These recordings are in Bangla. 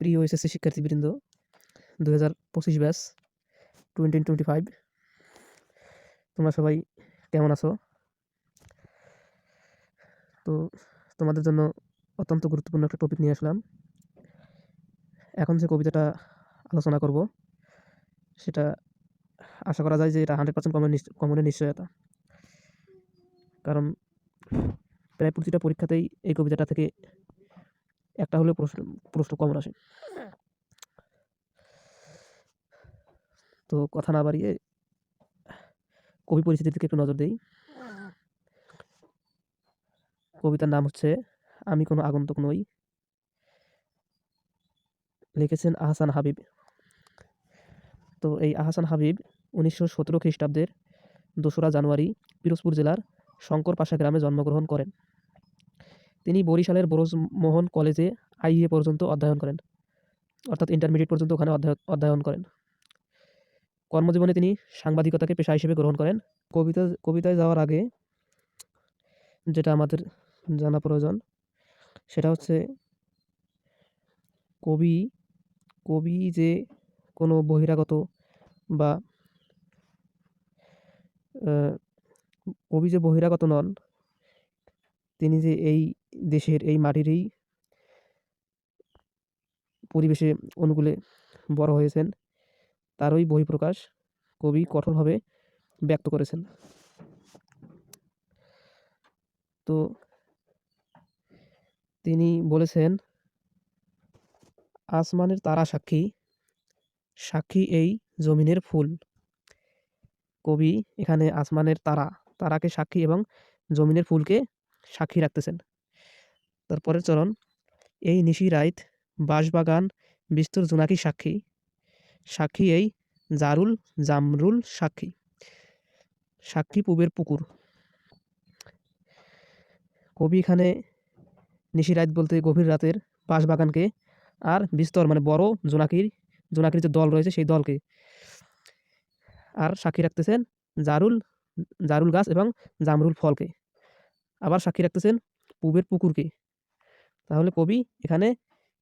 প্রিয় এসএসসি শিক্ষার্থীবৃন্দ দু হাজার পঁচিশ ব্যাস টোয়েন্টি টোয়েন্টি ফাইভ তোমরা সবাই কেমন আছো? তো তোমাদের জন্য অত্যন্ত গুরুত্বপূর্ণ একটা টপিক নিয়ে আসলাম। এখন যে কবিতাটা আলোচনা করব, সেটা আশা করা যায় যে এটা হান্ড্রেড পার্সেন্ট কমন কমনের নিশ্চয়তা। কারণ প্রায় প্রতিটা পরীক্ষাতেই এই কবিতাটা থেকে একটা হলেও প্রশ্ন প্রশ্ন কমন আসে। তো কথা না বাড়িয়ে কবি পরিচিতির দিকে একটু নজর দেই। কবিতার নাম হচ্ছে, আমি কোনো আগন্তুক নই। লিখেছেন আহসান হাবিব। তো এই আহসান হাবিব উনিশশো সতেরো খ্রিস্টাব্দের দোসরা জানুয়ারি পিরোজপুর জেলার শঙ্কর পাশা গ্রামে জন্মগ্রহণ করেন। তিনি বরিশালের বরোজমোহন কলেজে আইএ পর্যন্ত অধ্যয়ন করেন, অর্থাৎ ইন্টারমিডিয়েট পর্যন্ত ওখানে অধ্যয়ন করেন। কর্মজীবনে তিনি সাংবাদিকতাকে পেশা হিসেবে গ্রহণ করেন। কবিতা, কবিতায় যাওয়ার আগে যেটা আমাদের জানা প্রয়োজন, সেটা হচ্ছে কবি কবি যে কোনো বহিরাগত বা কবি যে বহিরাগত নন তিনি যে এই দেশের, এই মাটিরই পরিবেশে অনুকূলে বড় হয়েছেন তারই বহিঃপ্রকাশ কবি কঠোরভাবে ব্যক্ত করেছেন। তো তিনি বলেছেন, আসমানের তারা সাক্ষী সাক্ষী এই জমিনের ফুল। কবি এখানে আসমানের তারা, তারাকে সাক্ষী এবং জমিনের ফুলকে সাক্ষী রাখতেছেন। তারপরের চরণ এই নিশি রাইত, বাঁশবাগান, বিস্তর জোনাকি সাক্ষী। সাক্ষী এই জারুল জামরুল সাক্ষী। সাক্ষী পুবের পুকুর। কবি এখানে নিশিরাত বলতে গভীর রাতের বাঁশবাগানকে আর বিস্তর মানে বড় জোনাকির জোনাকির যে দল রয়েছে সেই দলকে আর সাক্ষী রাখতেছেন জারুল জারুল গাছ এবং জামরুল ফলকে। আবার সাক্ষী রাখতেছেন পুবের পুকুরকে। তাহলে কবি এখানে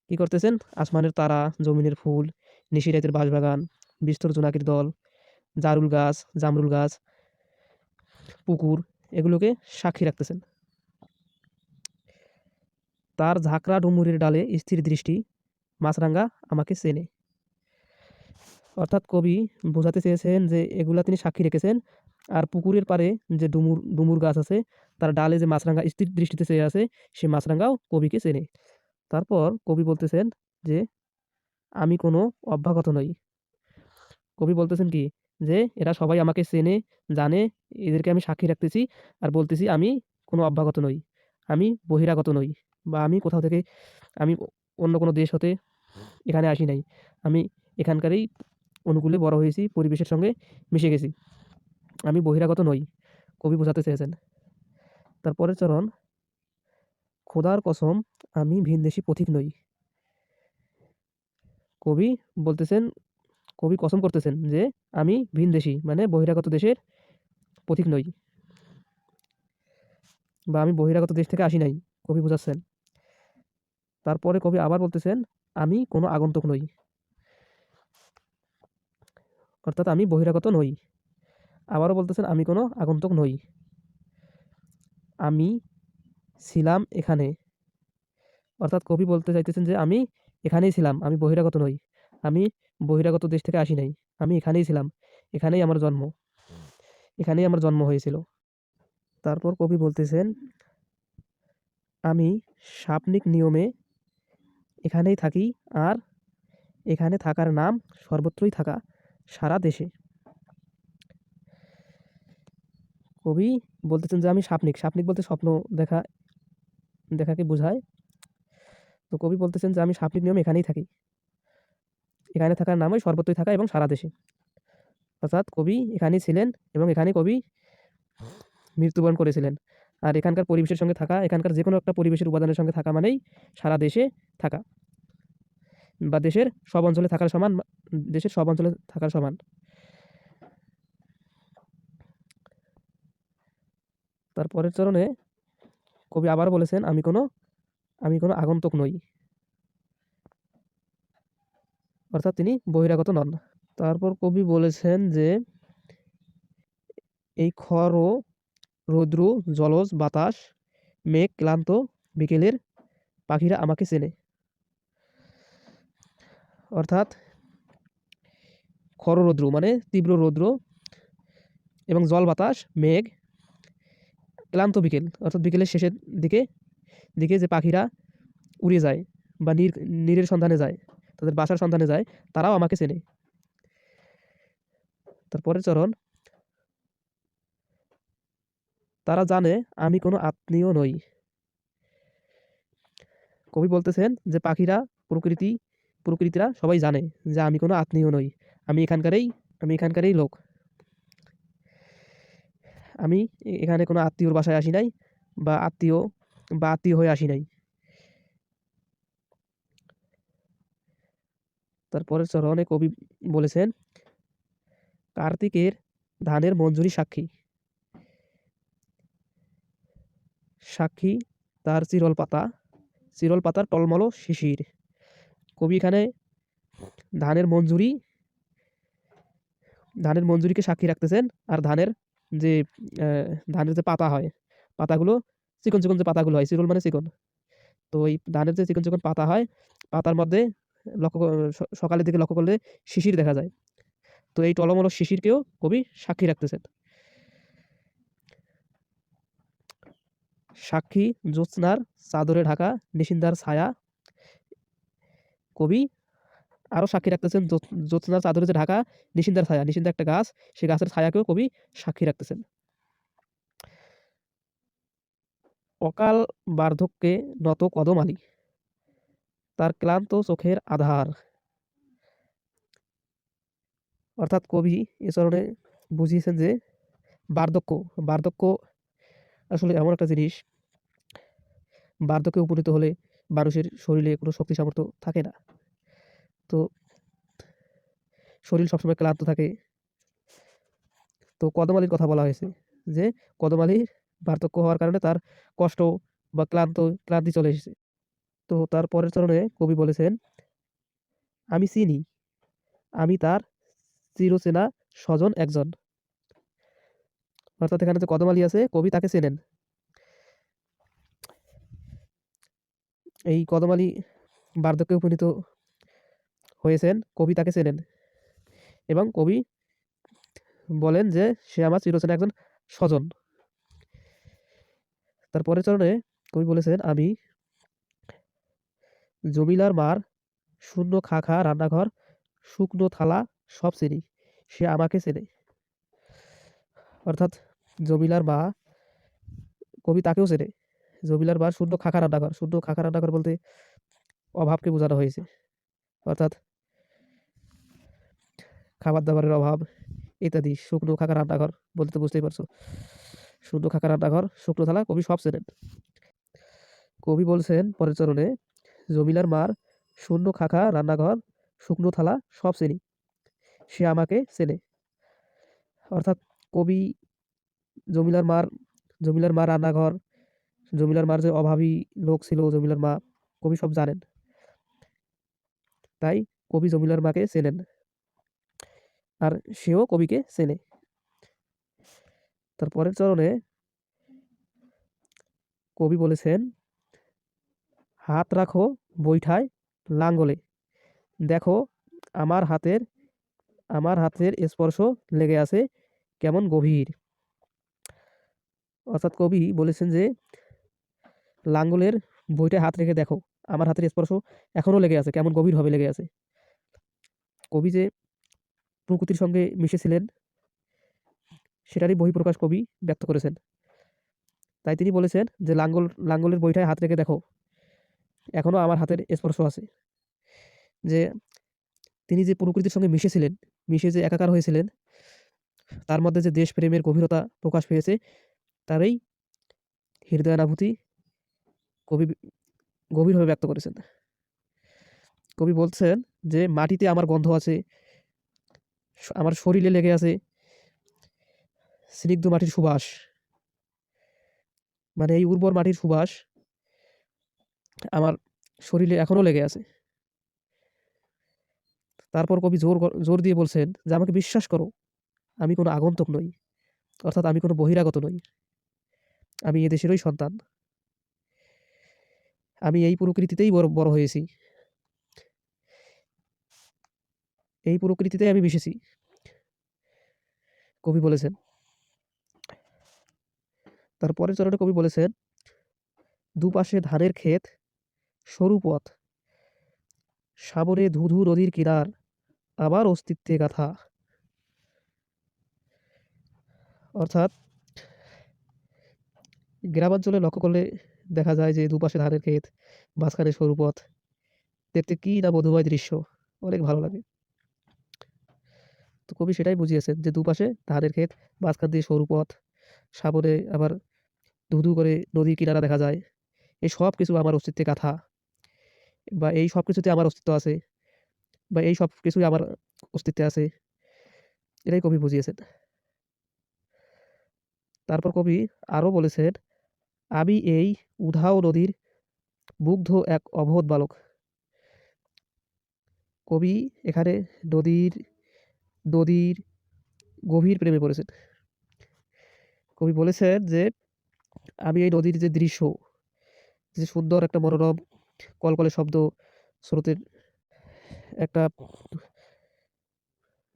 কি করতেছেন? আসমানের তারা, জমিনের ফুল নিশিরাতের বাঁশবাগান, বিস্তর জোনাকির দল, জারুল গাছ, জামরুল গাছ, পুকুর, এগুলোকে সাক্ষী রাখতেছেন। তার ঝাঁকড়া ডুমুরের ডালে স্থির দৃষ্টি মাছরাঙ্গা আমাকে চেনে। অর্থাৎ কবি বোঝাতে চেয়েছেন যে এগুলা তিনি সাক্ষী রেখেছেন। আর পুকুরের পারে যে ডুমুর ডুমুর গাছ আছে, তার ডালে যে মাছরাঙ্গা স্থির দৃষ্টিতে চেয়ে আছে, সে মাছরাঙ্গাও কবিকে চেনে। তারপর কবি বলতেছেন যে, আমি কোনো অভ্যাগত নই। কবি বলতেছেন কি, যে এরা সবাই আমাকে চেনে, জানে, এদেরকে আমি সাক্ষী রাখতেছি আর বলতেছি আমি কোনো অভ্যাগত নই। আমি বহিরাগত নই বা আমি কোথাও থেকে, আমি অন্য কোনো দেশ হতে এখানে আসি নাই। আমি এখানকারই অনুকূলে বড় হয়েছি, পরিবেশের সঙ্গে মিশে গেছি। আমি বহিরাগত নই, কবি বোঝাতে চেয়েছেন। তারপরের চরণ, খোদার কসম, আমি ভিনদেশি পথিক নই। কবি বলতেছেন, কবি কসম করতেছেন যে, আমি ভিনদেশি মানে বহিরাগত দেশের পথিক নই। বা আমি বহিরাগত দেশ থেকে আসি নাই, কবি বোঝাচ্ছেন। তারপরে কবি আবার বলতেছেন, আমি কোনো আগন্তুক নই। অর্থাৎ আমি বহিরাগত নই। আবারও বলতেছেন, আমি কোনো আগন্তুক নই। আমি ছিলাম এখানে। অর্থাৎ কবি বলতে চাইতেছেন যে, আমি এখানেই ছিলাম, আমি বহিরাগত নই। আমি বহিরাগত দেশ থেকে আসি নাই, আমি এখানেই ছিলাম, এখানেই আমার জন্ম। এখানেই আমার জন্ম হয়েছিল। তারপর কবি বলতেছেন, আমি সাপনিক নিয়মে এখানেই থাকি, আর এখানে থাকার নাম সর্বত্রই থাকা। সারা দেশে। কবি বলতেছেন যে, আমি সাপনিক সাপনিক বলতে স্বপ্ন দেখা, দেখাকে বোঝায়। তো কবি বলতেছেন যে, আমি সাপনিক নিয়ম এখানেই থাকি। এখানে থাকার নামই সর্বত্রই থাকা এবং সারা দেশে। অর্থাৎ কবি এখানেই ছিলেন এবং এখানে কবি মৃত্যুবরণ করেছিলেন। আর এখানকার পরিবেশের সঙ্গে থাকা, এখানকার যে কোনো একটা পরিবেশের উপাদানের সঙ্গে থাকা মানেই সারা দেশে থাকা। বা দেশের সব অঞ্চলে থাকার সমান দেশের সব অঞ্চলে থাকার সমান। তারপরের চরণে কবি আবার বলেছেন, আমি কোনো আমি কোনো আগন্তুক নই। অর্থাৎ তিনি বহিরাগত নন। তারপর কবি বলেছেন যে, এই খর, রৌদ্র, জলজ বাতাস, মেঘ ক্লান্ত বিকেলের পাখিরা আমাকে চেনে। অর্থাৎ খর রৌদ্র মানে তীব্র রৌদ্র এবং জল বাতাস, মেঘ, ক্লান্ত বিকেল, অর্থাৎ বিকেলের শেষের দিকে দিকে যে পাখিরা উড়ে যায় বা নীর, নীরের সন্ধানে যায়, তাদের বাসার সন্ধানে যায়, তারাও আমাকে চেনে। তারপরের চরণ। তারা জানে আমি কোনো আত্মীয় নই। কবি বলতেছেন যে পাখিরা প্রকৃতি প্রকৃতিরা সবাই জানে যে আমি কোনো আত্মীয় নই। আমি এখানকারই আমি এখানকারই লোক। আমি এখানে কোনো আত্মীয়র বাসায় আসি নাই বা আত্মীয় বা আত্মীয় হয়ে আসি নাই। তারপরের চরণে কবি বলেছেন, কার্তিকের ধানের মঞ্জুরি সাক্ষী। সাক্ষী তার চিরল পাতা, চিরল পাতার টলমল শিশির। কবি এখানে ধানের মঞ্জুরি, ধানের মঞ্জুরিকে সাক্ষী রাখতেছেন আর ধানের যে ধানের যে পাতা হয়, পাতাগুলো চিকন চিকন যে পাতাগুলো হয়, চিরল মানে চিকন। তো এই ধানের যে চিকন চিকন পাতা হয়, পাতার মধ্যে লক্ষ্য সকালের দিকে লক্ষ্য করলে শিশির দেখা যায়। তো এই টলমল শিশিরকেও কবি সাক্ষী রাখতেছেন। সাক্ষী জ্যোৎস্নার চাদরে ঢাকা নিশিন্দার ছায়া কবি। আরও সাক্ষী রাখতেছেন জ্যোৎ- জ্যোৎস্নার চাদরে যে ঢাকা, নিশিন্দার ছায়া নিশিন্দা একটা গাছ সেই গাছের ছায়াকেও কবি সাক্ষী রাখতেছেন। অকাল বার্ধক্যে নত কদম আলী, তার ক্লান্ত চোখের আধার। অর্থাৎ কবি এ চরণে বুঝিয়েছেন যে বার্ধক্য বার্ধক্য আসলে এমন একটা জিনিস, বার্ধক্যে উপনীত হলে মানুষের শরীরে কোনো শক্তি সামর্থ্য থাকে না। তো শরীর সবসময় ক্লান্ত থাকে। তো কদমালির কথা বলা হয়েছে যে কদমালির বার্ধক্য হওয়ার কারণে তার কষ্ট বা ক্লান্ত, ক্লান্তি চলে এসেছে। তো তার পরের চরণে কবি বলেছেন, আমি চিনি, আমি তার চিরচেনা স্বজন একজন। অর্থাৎ এখানে যে কদমালি আছে, কবি তাকে চেনেন। এই কদমালি বার্ধক্যে উপনীত হয়েছেন, কবি তাকে চেনেন এবং কবি বলেন যে সে আমার চিরচেনা একজন স্বজন। তার পরের চরণে কবি বলেছেন, আমি জমিলার মার শূন্য খা খা রান্নাঘর, শুকনো থালা সব চিনি, সে আমাকে চেনে। অর্থাৎ জমিলার মা কবি তাকেও চেনে। জমিলার মার শূন্য খাখা রান্নাঘর শূন্য খাখা রান্নাঘর বলতে অভাবকে বোঝানো হয়েছে। অর্থাৎ খাবার দাবারের অভাব, ইত্যাদি, শুকনো খাকা রান্নাঘর বলতে তো বুঝতেই পারছ। শুকনো খাকা রান্নাঘর শুকনো থালা, কবি সব চেনেন। কবি বলছেন পরের চরণে জমিলার মার শূন্য খাখা, রান্নাঘর, শুকনো থালা সব চেনি, সে আমাকে চেনে। অর্থাৎ কবি জমিলার মার জমিলার মা রান্নাঘর জমিলার মার যে অভাবী লোক ছিল, জমিলার মা কবি সব জানেন। তাই কবি জমিলার মাকে চেনেন আর সেও কবিকে চেনে। তার পরের চরণে কবি বলেছেন, হাত রাখো বৈঠায় লাঙ্গলে। দেখো, আমার হাতের আমার হাতের স্পর্শ লেগে আছে কেমন গভীর। অর্থাৎ কবি বলেছেন যে লাঙ্গলের বইটায় হাত রেখে দেখো। আমার হাতের স্পর্শ এখনও লেগে আছে, কেমন গভীরভাবে লেগে আছে। কবি যে প্রকৃতির সঙ্গে মিশেছিলেন, সেটারই বহিঃপ্রকাশ কবি ব্যক্ত করেছেন। তাই তিনি বলেছেন যে, লাঙ্গল, লাঙ্গলের বইটায় হাত রেখে দেখো, এখনও আমার হাতের স্পর্শ আছে। যে তিনি যে প্রকৃতির সঙ্গে মিশেছিলেন, মিশে যে একাকার হয়েছিলেন, তার মধ্যে যে দেশপ্রেমের গভীরতা প্রকাশ পেয়েছে, তারই হৃদয়ানুভূতি কবি গভীরভাবে ব্যক্ত করেছেন কবি বলছেন যে মাটিতে আমার গন্ধ আছে আমার শরীরে লেগে আছে স্নিগ্ধ মাটির সুবাস মানে এই উর্বর মাটির সুবাস আমার শরীরে এখনও লেগে আছে তারপর কবি জোর জোর দিয়ে বলছেন যে, "আমাকে বিশ্বাস করো, আমি কোনো আগন্তুক নই। অর্থাৎ আমি কোনো বহিরাগত নই। আমি এ দেশেরই সন্তান। আমি এই প্রকৃতিতেই বড় বড় হয়েছি। এই প্রকৃতিতেই আমি মিশেছি।" কবি বলেছেন। তার পরের চরণে কবি বলেছেন, "দুপাশে ধানের ক্ষেত, সরু পথ, সাবরে ধূ-ধূ নদীর কিনার, আবার অস্তিত্বে গাঁথা।" অর্থাৎ গ্রামাঞ্চলে লক্ষ্য করলে দেখা যায় যে দুপাশে ধানের ক্ষেত, মাঝখানে সরু পথ। দেখতে কী না মধুময় দৃশ্য! অনেক ভালো লাগে। তো কবি সেটাই বুঝিয়েছেন যে দুপাশে ধানের ক্ষেত, মাঝখান দিয়ে সরু পথ, সামনে আবার ধূ-ধূ করে নদীর কিনারা দেখা যায়। এই সব কিছু আমার অস্তিত্বে কাঁথা বা এই সব কিছুতে আমার অস্তিত্ব আছে। বা এই সব কিছুই আমার অস্তিত্বে আছে। এটাই কবি বুঝিয়েছেন। তারপর কবি আরও বলেছেন, "আমি এই উধাও নদীর মুগ্ধ এক অবোধ বালক।" কবি এখানে নদীর নদীর গভীর প্রেমে পড়েছেন। কবি বলেছেন যে, "আমি এই নদীর যে দৃশ্য, যে সুন্দর একটা মনোরম কলকলে শব্দ, স্রোতের একটা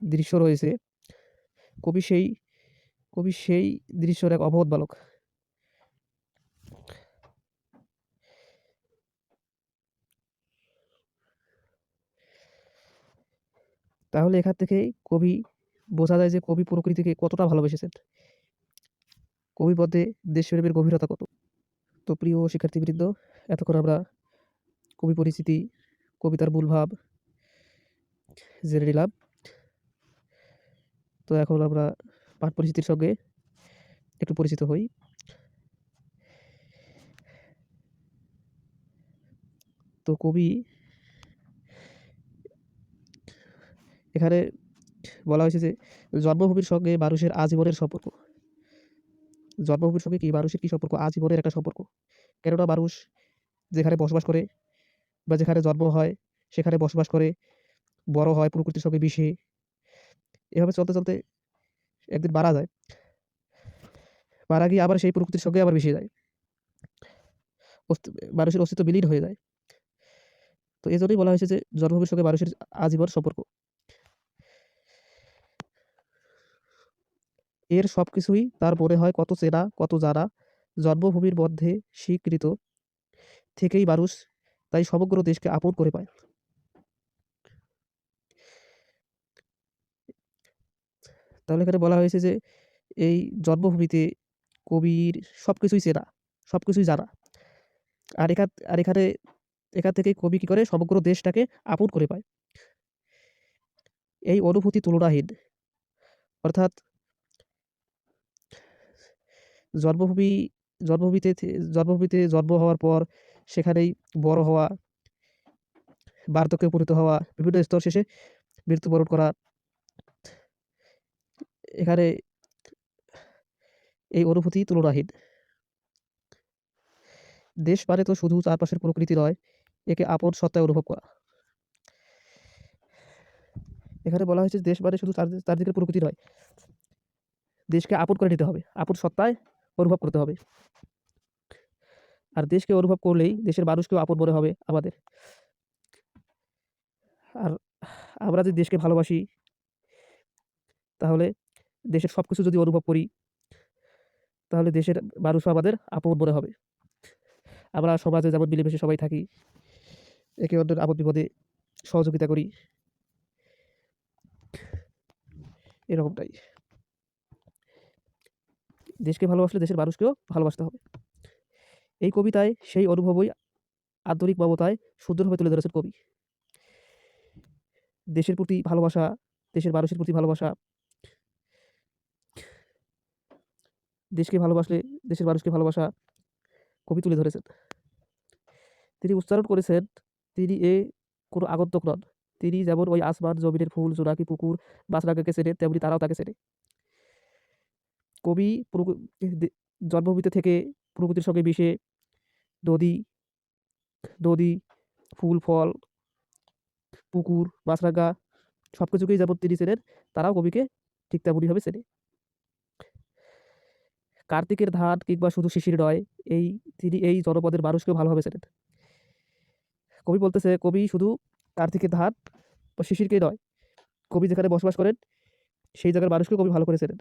দৃশ্য রয়েছে, কবি সেই কবি সেই দৃশ্যর এক অবোধ বালক।" তাহলে এখান থেকেই কবি বোঝা যায় যে কবি প্রকৃতিকে কতটা ভালোবেসেছেন। কবির মধ্যে দেশপ্রেমের গভীরতা কত। তো প্রিয় শিক্ষার্থীবৃন্দ, এতক্ষণ আমরা কবি পরিচিতি, কবিতার মূল ভাব জেনে নিলাম। তো এখন আমরা পাঠ পরিচিতির সঙ্গে একটু পরিচিত হই। তো কবি এখানে বলা হয়েছে যে, জন্মভূমির সঙ্গে মানুষের আজীবনের সম্পর্ক। জন্মভূমির সঙ্গে কি মানুষের কী সম্পর্ক? আজীবনের একটা সম্পর্ক। কেননা মানুষ যেখানে বসবাস করে বা যেখানে জন্ম হয়, সেখানে বসবাস করে, বড় হয় প্রকৃতির সঙ্গে মিশে। এভাবে চলতে, চলতে একদিন মারা যায়। মারা গিয়ে আবার সেই প্রকৃতির সঙ্গে আবার মিশে যায়। মানুষের অস্তিত্ব বিলীন হয়ে যায়। তো এজন্যই বলা হয়েছে যে, জন্মভূমির সঙ্গে মানুষের আজীবন সম্পর্ক। এর সবকিছুই তার মনে হয় কত চেনা, কত জানা। জন্মভূমির মধ্যে স্বীকৃত থেকেই মানুষ তাই সমগ্র দেশকে আপন করে পায়। তাহলে এখানে বলা হয়েছে যে, এই জন্মভূমিতে কবির সব সবকিছুই চেনা, সবকিছুই জানা। আর এখান আর এখানে এখান থেকে কবি কী করে? সমগ্র দেশটাকে আপন করে পায়। এই অনুভূতি তুলনাহীন। অর্থাৎ জন্মভূমি জন্মভূমিতে জন্মভূমিতে জন্ম হওয়ার পর সেখানেই বড় হওয়া, বার্ধক্যে উপনীত হওয়া, বিভিন্ন স্তর শেষে মৃত্যুবরণ করা। এখানে এই অনুভূতি তুলনাহীন। দেশ মানে তো শুধু চারপাশের প্রকৃতি নয়, একে আপন সত্তায় অনুভব করা। এখানে বলা হয়েছে দেশ মানে শুধু চার চারদিকের প্রকৃতি নয়। দেশকে আপন করে নিতে হবে। আপন সত্তায় অনুভব করতে হবে। আর দেশকে অনুভব করলেই দেশের মানুষকেও আপন মনে হবে আমাদের। আর আমরা যদি দেশকে ভালোবাসি তাহলে দেশের সব কিছু যদি অনুভব করি তাহলে দেশের মানুষও আমাদের আপন মনে হবে। আমরা সমাজে যেমন মিলেমিশে সবাই থাকি, একে অন্যের আপদ বিপদে সহযোগিতা করি। এরকমটাই। দেশকে ভালোবাসলে দেশের মানুষকেও ভালোবাসতে হবে। এই কবিতায় সেই অনুভবই আন্তরিক মমতায় সুন্দরভাবে তুলে ধরেছেন কবি। দেশের প্রতি ভালোবাসা, দেশের মানুষের প্রতি ভালোবাসা দেশকে ভালোবাসলে দেশের মানুষকে ভালোবাসা কবি তুলে ধরেছেন। তিনি উচ্চারণ করেছেন, তিনি এ কোনো আগন্তক নন। তিনি যেমন ওই আসমান, জমিনের ফুল, জোনাকি, পুকুর, মাছরাঙাকে চেনেন, তেমনি তারাও তাকে চেনে। কবি জন্মভূমিতে থেকে প্রকৃতির সঙ্গে মিশে নদী, নদী, ফুল, ফল, পুকুর, মাছরাঙ্গা সব কিছুকেই যেমন তিনি চেনেন তারাও কবিকে ঠিক তেমনইভাবে চেনে। কার্তিকের ধান কিংবা শুধু শিশির নয় এই তিনি এই জনপদের মানুষকেও ভালোভাবে চেনেন। কবি বলতেছে কবি শুধু কার্তিকের ধান বা শিশিরকেই নয় কবি যেখানে বসবাস করেন সেই জায়গার মানুষকেও কবি ভালো করে চেনেন।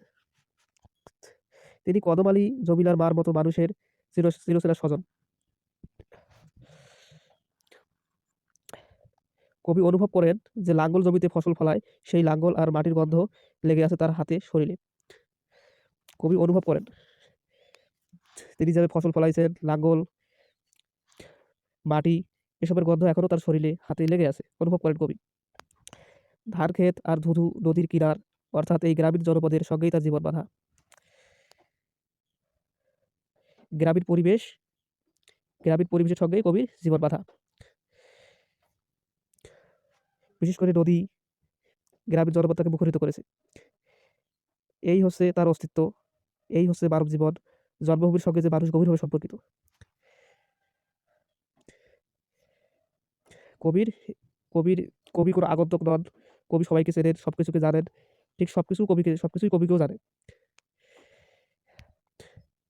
তিনি কদম আলী জমিলার মার মতো মানুষের চির চিরচেনা স্বজন। কবি অনুভব করেন যে লাঙ্গল জমিতে ফসল ফলায়, সেই লাঙ্গল আর মাটির গন্ধ লেগে আছে তার হাতে শরীরে। কবি অনুভব করেন, তিনি যেভাবে ফসল ফলাইছেন, লাঙ্গল, মাটি, এসবের গন্ধ এখনও তার শরীরে, হাতে লেগে আছে। অনুভব করেন কবি ধান ক্ষেত আর ধুধু নদীর কিনার, অর্থাৎ এই গ্রামীণ জনপদের সঙ্গেই তার জীবন বাঁধা। গ্রামীণ পরিবেশ গ্রামীণ পরিবেশের সঙ্গেই কবির জীবন বাঁধা। বিশেষ করে নদী গ্রামীণ জনপদ তাকে মুখরিত করেছে। এই হচ্ছে তার অস্তিত্ব, এই হচ্ছে মানব জীবন, জন্মভূমির সঙ্গে যে মানুষ গভীরভাবে সম্পর্কিত। কবির কবির কবি কোনো আগন্তক নন, কবি সবাইকে চেনেন সব কিছুকে জানেন, ঠিক সব কিছু কবিকে সব কিছুই কবিকেও জানে।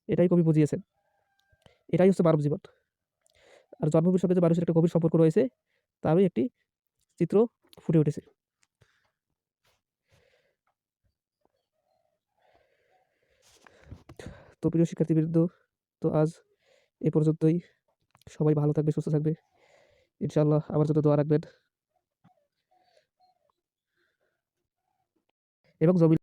এটাই কবি বুঝিয়েছেন। এটাই হচ্ছে মানব জীবন। আর জন্মভূমির সঙ্গে যে মানুষের একটা গভীর সম্পর্ক রয়েছে, তারই একটি চিত্র ফুটে উঠেছে। তো প্রিয় শিক্ষার্থীবৃন্দ, তো আজ এ পর্যন্তই। সবাই ভালো থাকবে, সুস্থ থাকবে। ইনশাআল্লাহ আমার জন্য দোয়া রাখবেন। এবং জমি